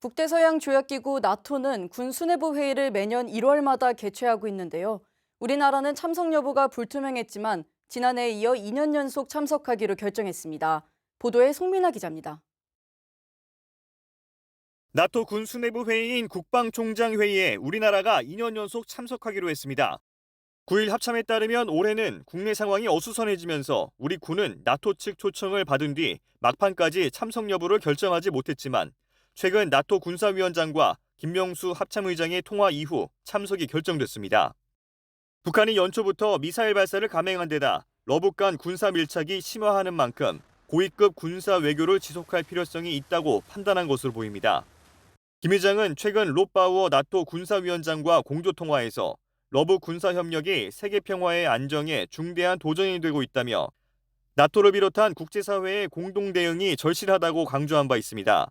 북대서양 조약기구 나토는 군 수뇌부 회의를 매년 1월마다 개최하고 있는데요. 우리나라는 참석 여부가 불투명했지만 지난해에 이어 2년 연속 참석하기로 결정했습니다. 보도에 송민아 기자입니다. 나토 군 수뇌부 회의인 국방총장 회의에 우리나라가 2년 연속 참석하기로 했습니다. 9일 합참에 따르면 올해는 국내 상황이 어수선해지면서 우리 군은 나토 측 초청을 받은 뒤 막판까지 참석 여부를 결정하지 못했지만 최근 나토 군사위원장과 김명수 합참의장의 통화 이후 참석이 결정됐습니다. 북한이 연초부터 미사일 발사를 감행한 데다 러북 간 군사 밀착이 심화하는 만큼 고위급 군사 외교를 지속할 필요성이 있다고 판단한 것으로 보입니다. 김 회장은 최근 롯바우어 나토 군사위원장과 공조 통화에서 러브 군사 협력이 세계 평화의 안정에 중대한 도전이 되고 있다며 나토를 비롯한 국제사회의 공동 대응이 절실하다고 강조한 바 있습니다.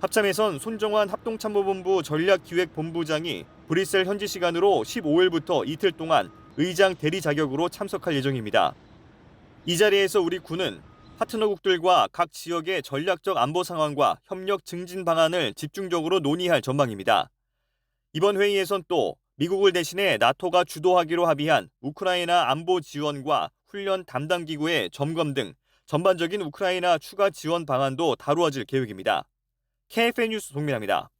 합참에선 손정환 합동참모본부 전략기획본부장이 브뤼셀 현지 시간으로 15일부터 이틀 동안 의장 대리 자격으로 참석할 예정입니다. 이 자리에서 우리 군은 파트너국들과 각 지역의 전략적 안보 상황과 협력 증진 방안을 집중적으로 논의할 전망입니다. 이번 회의에선 또 미국을 대신해 나토가 주도하기로 합의한 우크라이나 안보 지원과 훈련 담당 기구의 점검 등 전반적인 우크라이나 추가 지원 방안도 다루어질 계획입니다. KFN 뉴스 송민아입니다.